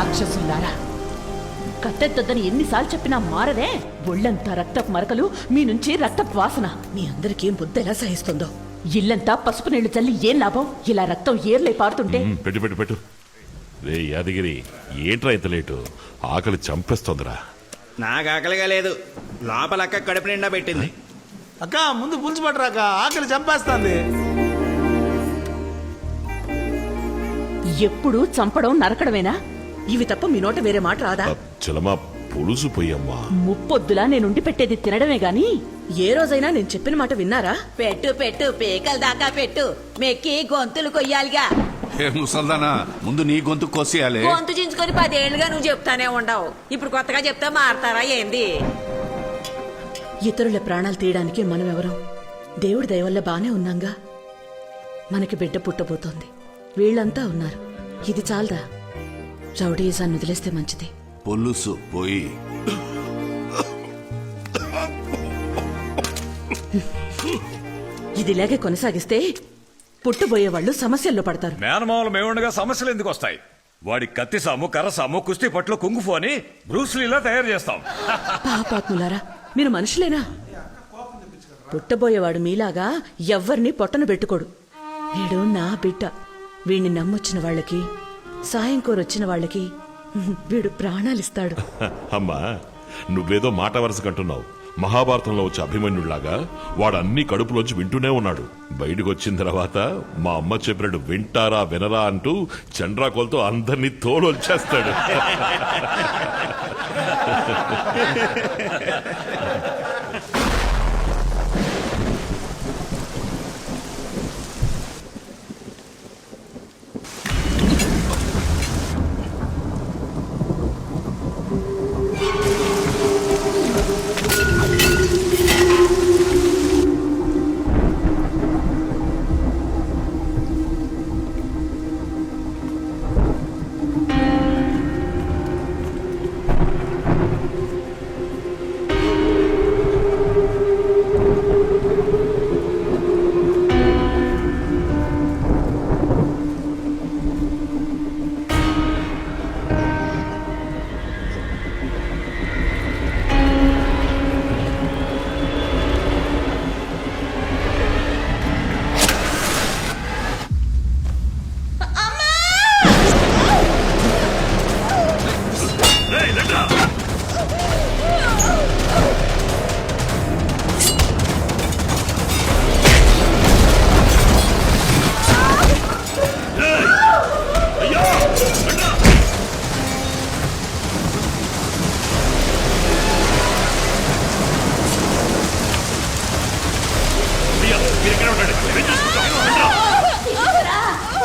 రాక్షసులారా. కట్టెత్తొద్దని ఎన్నిసార్లు చెప్పినా మారదే? ఒళ్ళంతా రక్తపు మరకలు మీ నుంచి రక్తపు వాసన. మీ అందరికీ బుద్ధి ఎలా సహిస్తుందో? ఇల్లంతా పసుపు నీళ్ళు చల్లి ఏం లాభం? ఇలా రక్తం ఏర్లై పారుతుంటే? పెట్టు పెట్టు పెట్టు. రే యాదగిరి ఏంట్రా ఇంత లేటు? ఆకలి చంపేస్తోందిరా. నాకు ఆకలిగా లేదు. లోపల అక్క కడుపు నిండా పెట్టింది. అక్క ముందు పులుసు పట్టరాక ఆకలి చంపేస్తుంది. ఎప్పుడు చంపడం నరకడమేనా? ఇవి తప్ప మీ నోట వేరే మాట రాదా? చలమా పులుసు పోయమ్మా ముప్పొద్దులా నేనుండి పెట్టేది తినడమే గాని. ఏ రోజైనా నేను చెప్పిన మాట విన్నారా? పెట్టు పెట్టు పేకల దాకా పెట్టు. మెక్కి గొంతులు కొయ్యాలిగా. ఏ ముసల్దానా ముందు నీ గొంతు కోసేయాలి. గొంతు చించుకొని పదేళ్ళుగా నువ్వు చెప్తానే ఉండవు. ఇప్పుడు కొత్తగా చెప్తే మారతారా ఏంది? ఇతరుల ప్రాణాలు తీయడానికి మనం ఎవరం దేవుడి దయ వల్ల బానే ఉన్నాంగా? మనకి బిడ్డ పుట్టబోతోంది. వీళ్ళంతా ఉన్నారు. ఇది చాలదా? రౌడీజాన్ని వదిలేస్తే మంచిది. పొల్లుసు పోయి. ఇది ఇలాగే కొనసాగిస్తే పుట్టబోయే వాళ్ళు సమస్యల్లో పడతారు. మేనమామలు మేముండగా సమస్యలు ఎందుకు వస్తాయి? వాడి కత్తి సాము కర్ర సాము కుస్తీ పట్లు కుంగుఫు అని బ్రూస్లీలా తయారు చేస్తాం. పాపాత్ములారా మీరు మనుషులేనా? పుట్టబోయేవాడు మీలాగా ఎవ్వరిని పొట్టన పెట్టుకోడు. వీడు నా బిడ్డ. వీడిని నమ్మొచ్చిన వాళ్ళకి సాయం కోరొచ్చిన వాళ్ళకి వీడు ప్రాణాలిస్తాడు. అమ్మా నువ్వేదో మాట వరుస కంటున్నావు. మహాభారతంలో వచ్చే అభిమన్యుడిలాగా వాడు అన్ని కడుపులోంచి వింటూనే ఉన్నాడు. బయటకు వచ్చిన తర్వాత మా అమ్మ చెప్పినట్టు వింటారా వినరా అంటూ చండ్రాకోలతో అందరినీ తోడొచ్చేస్తాడు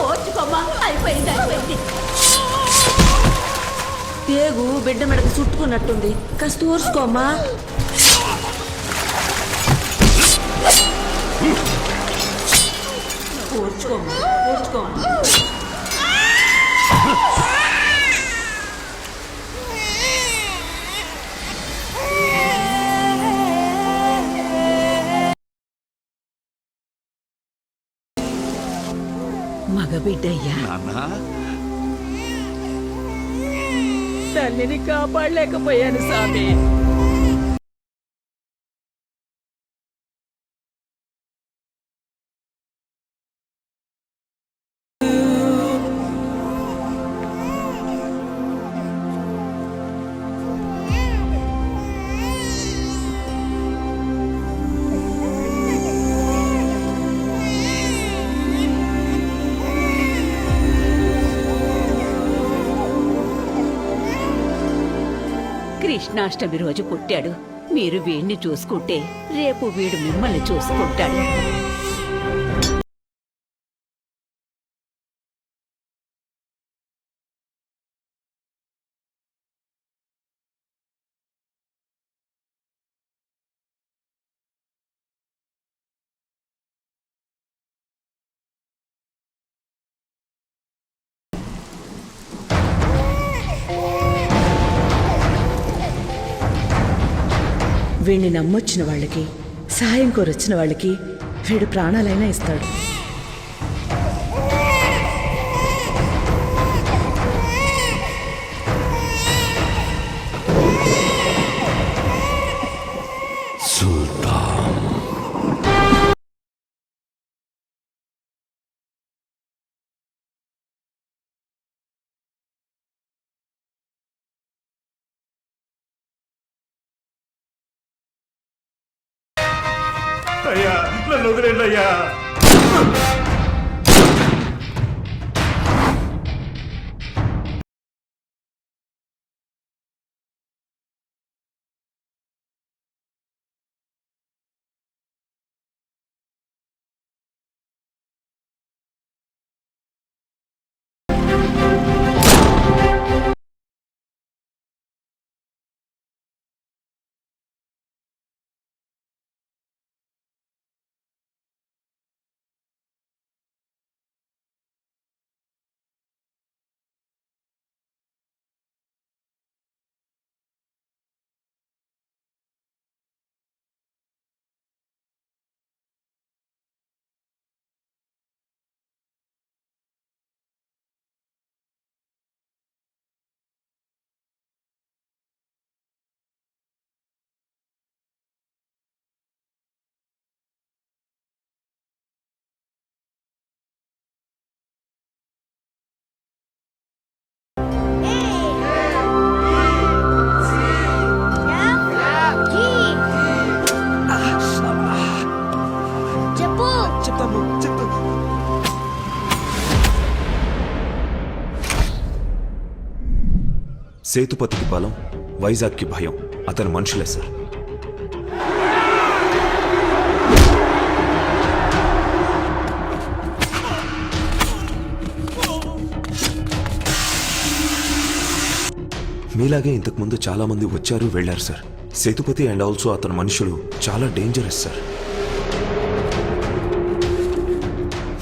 ఓర్చుకోమ్మా అయిపోయింది అయిపోయింది పేగు బిడ్డ మెడకు చుట్టుకున్నట్టుంది. కాస్త ఊర్చుకోమ్మా ఊర్చుకోమ్మా ఊర్చుకోమ్మా మగబిడ్డయ్యా నాన్నా. తల్లిని కాపాడలేకపోయాను స్వామి కృష్ణాష్టమి రోజు పుట్టాడు. మీరు వీడిని చూసుకుంటే రేపు వీడు మిమ్మల్ని చూసుకుంటాడు. వీణ్ణి నమ్మొచ్చిన వాళ్ళకి సహాయం కోరొచ్చిన వాళ్ళకి వీడు ప్రాణాలైనా ఇస్తాడు. నన్ను వదిలేండి అయ్యా. సేతుపతికి బలం వైజాగ్కి భయం. అతని మనుషులే సార్. మీలాగే ఇంతకు ముందు వచ్చారు వెళ్ళారు సార్. సేతుపతి అండ్ ఆల్సో అతని మనుషులు చాలా డేంజరస్ సార్.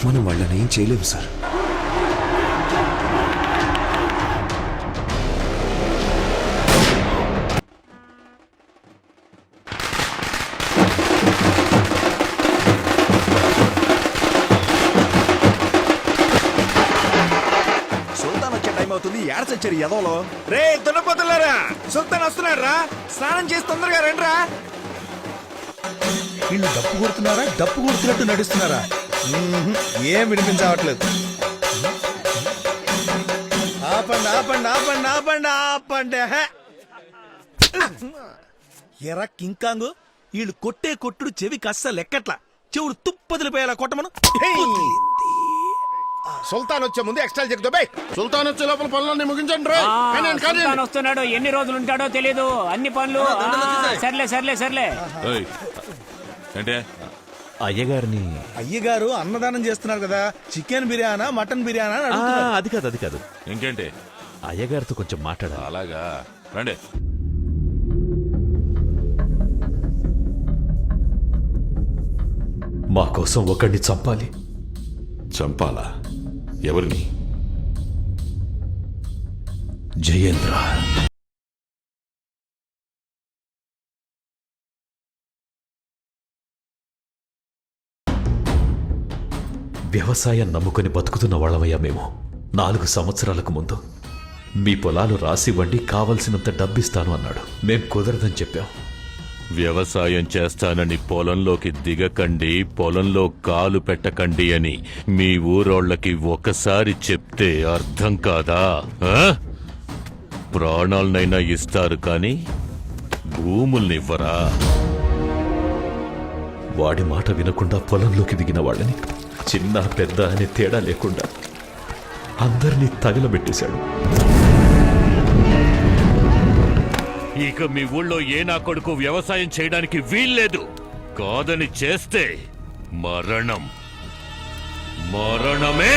మనం వాళ్ళని ఏం చేయలేము సార్. ఏడ చచ్చారు ఎదవలో రే దున్నపోతులారా సుల్తాన్ వస్తున్నాడు రా స్నానం చేసి తొందరగా రండిరా. వీళ్ళు డప్పు కొడుతున్నారా డప్పు కొడుతున్నట్టు నడుస్తున్నారా. ఏం వినిపించవట్లేదు. ఆపండి ఆపండి ఆపండి ఆపండి ఆపండి. ఎరా కింకాంగు వీళ్ళు కొట్టే కొట్టుడు చెవి కస్స లెక్కట్లా. చెవుడు తుప్పదిలిపోయేలా కొట్టమను. సుల్తాన్ వచ్చే ముందు ఎక్స్ట్రా చెక్ దొబ్బే సుల్తాన్ వచ్చే లోపల పనులన్నీ ముగించండి రా. సుల్తాన్ వస్తున్నాడు ఎన్ని రోజులు ఉంటాడో తెలీదు. అన్ని పనులు ఆ, సర్లే సర్లే సర్లే. ఏయ్, అంటే అయ్యగారిని అయ్యగారు అన్నదానం చేస్తున్నారు కదా. చికెన్ బిర్యానా మటన్ బిర్యానా అని అడుగుతున్నారు. అది కాదు అది కాదు. ఇంకేంటి? అయ్యగారితో కొంచెం మాట్లాడాలి. అలాగా. రండి. మా కోసం ఒకడిని చంపాలి. చంపాలా? ఎవరిని? జయేంద్ర. వ్యవసాయం నమ్ముకొని బతుకుతున్న వాళ్ళమయ్యా మేము. నాలుగు సంవత్సరాలకు ముందు. మీ పొలాలు రాసివ్వండి కావలసినంత డబ్బిస్తాను అన్నాడు. మేం కుదరదని చెప్పాం. వ్యవసాయం చేస్తానని పొలంలోకి దిగకండి పొలంలో కాలు పెట్టకండి అని మీ ఊరోళ్ళకి ఒకసారి చెప్తే అర్థం కాదా? ప్రాణాలనైనా ఇస్తారు కానీ భూముల్నివ్వరా? వాడి మాట వినకుండా పొలంలోకి దిగిన వాళ్ళని చిన్న పెద్ద అనే తేడా లేకుండా అందరినీ తగిలబెట్టేశాడు. ఇక మీ ఊళ్ళో ఏ నా కొడుకు వ్యవసాయం చేయడానికి వీల్లేదు. కాదని చేస్తే మరణం. మరణమే!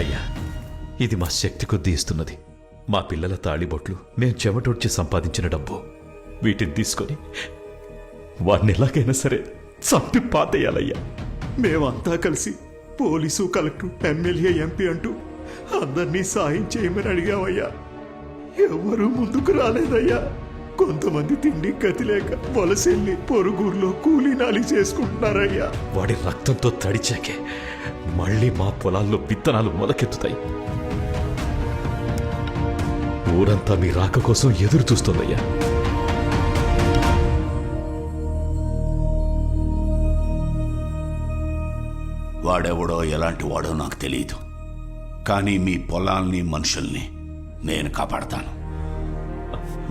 అయ్యా ఇది మా శక్తి కొద్దీ ఇస్తున్నది. మా పిల్లల తాళిబొట్లు మేం చెమటొడ్చి సంపాదించిన డబ్బు. వీటిని తీసుకొని వాడిని ఎలాగైనా సరే చంపి పాతేయాలయ్యా. మేమంతా కలిసి పోలీసు కలెక్టర్ ఎమ్మెల్యే ఎంపీ అంటూ అందరినీ సాయం చేయమని అడిగామయ్యా. ఎవరు ముందుకు రాలేదయ్యా. కొంతమంది తిండి గతి లేక వలసెళ్ళి పొరుగురులో కూలీనాలి చేసుకుంటున్నారయ్యా. వాడి రక్తంతో తడిచాకే మళ్ళీ మా పొలాల్లో విత్తనాలు మొలకెత్తుతాయి. ఊరంతా మీ రాక కోసం ఎదురు చూస్తుందయ్యా. వాడెవడో ఎలాంటి వాడో నాకు తెలియదు కానీ మీ పొలాల్ని మనుషుల్ని నేను కాపాడతాను.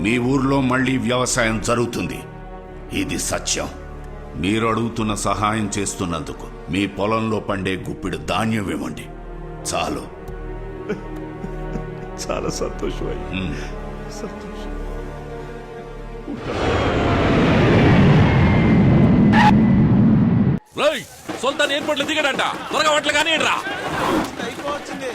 మీ ఊర్లో మళ్ళీ వ్యవసాయం జరుగుతుంది. ఇది సత్యం. మీరు అడుగుతున్న సహాయం చేస్తున్నందుకు మీ పొలంలో పండే గుప్పిడు ధాన్యం ఇవ్వండి. చాలు. చాలా సంతోషం అయ్యా. సుల్తాన్ ఎయిర్పోర్ట్లో దిగడంట. త్వరగా వాటిలో కానీ రా అయిపోవచ్చింది.